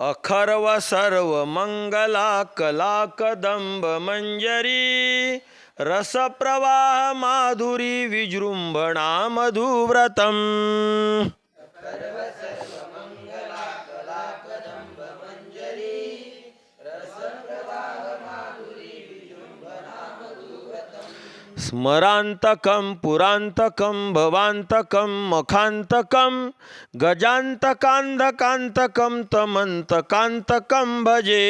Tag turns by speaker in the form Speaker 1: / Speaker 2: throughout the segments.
Speaker 1: अखर्व सर्व मंगला कला कदंब मंजरी रसप्रवाह माधुरी विजृंभणा मधुव्रतम। स्मरान्तकं पुरान्तकं भवान्तकं मखान्तकं गजांतकांधकांतकम तमन्तकान्तकं भजे.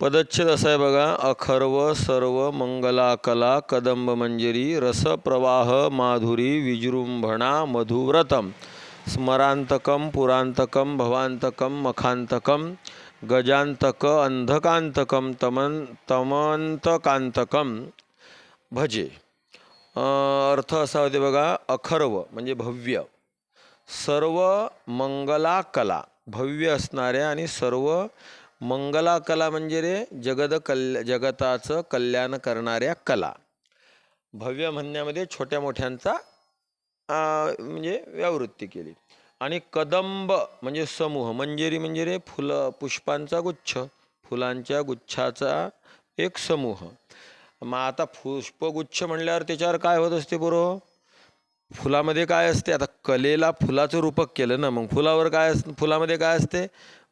Speaker 1: पदच्छेद असा आहे बघा अखर्व सर्व मंगला कला कदंब मंजरी रसप्रवाह माधुरी विजृंभणा मधुव्रतम. स्मरांतकम पुरांतकम भवांतकम मखांतकम गजांतक अंधकांतकम तमन तमंतकांतकम भजे. अर्थ असा होते बघा अखर्व म्हणजे भव्य. सर्व मंगला कला भव्य असणाऱ्या आणि सर्व मंगलाकला म्हणजे रे जगद कल्या जगताचं कल्याण करणाऱ्या कला. भव्य म्हणण्यामध्ये छोट्या मोठ्यांचा म्हणजे व्यावृत्ती केली. आणि कदंब म्हणजे समूह मंजेरी म्हणजे रे फुलं पुष्पांचा गुच्छ फुलांच्या गुच्छाचा एक समूह. मग आता पुष्पगुच्छ म्हणल्यावर त्याच्यावर काय होत असते बरोबर फुलामध्ये काय असते? आता कलेला फुलाचं रूपक केलं ना मग फुलावर काय अस फुलामध्ये काय असते?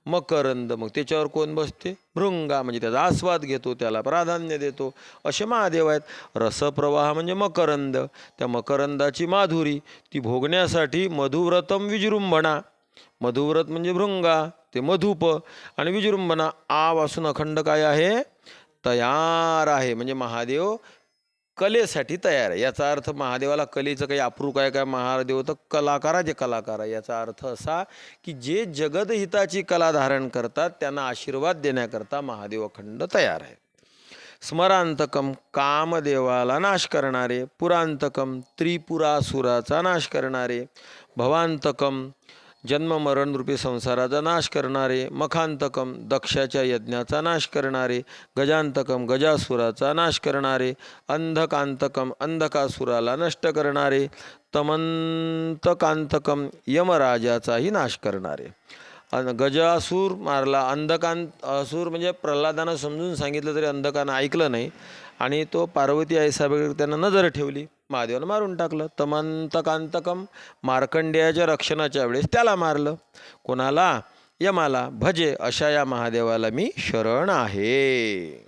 Speaker 1: मकरंद मग त्याच्यावर कोण बसते? भृंगा म्हणजे त्याचा आस्वाद घेतो त्याला प्राधान्य देतो. असे महादेव आहेत. रसप्रवाह म्हणजे मकरंद. त्या मकरंदाची माधुरी ती भोगण्यासाठी मधुव्रतम विजृंभणा. मधुव्रत म्हणजे भृंगा ते मधुप आणि विजृंभणा. आवासून अखंड काय आहे? तयार आहे. म्हणजे महादेव कलेसाठी तयार आहे. याचा अर्थ महादेवाला कलेचं काही अप्रूप आहे काय महादेव तर कलाकाराचे कलाकार आहे. याचा अर्थ असा की जे जगदहिताची कला धारण करतात त्यांना आशीर्वाद देण्याकरता महादेव अखंड तयार आहे स्मरांतकम कामदेवाला नाश करणारे पुरांतकम त्रिपुरासुराचा नाश करणारे भवांतकम जन्ममरणरूपी संसाराचा नाश करणारे मखांतकम दक्षाच्या यज्ञाचा नाश करणारे गजांतकम गजासुराचा नाश करणारे अंधकांतकम अंधकासुराला नष्ट करणारे तमंतकांतकम यमराजाचाही नाश करणारे. अन गजासूर मारला अंधकांत असुर म्हणजे प्रल्हादानं समजून सांगितलं तरी अंधकानं ऐकलं नाही. आणि तो पार्वती आईसाहेबाकडे त्यानं नजर ठेवली. महादेवानं मारून टाकलं. तमंतकांतकम मार्कंडेयाच्या रक्षणाच्या वेळेस त्याला मारलं. कोणाला? यमाला. भजे अशा या महादेवाला मी शरण आहे.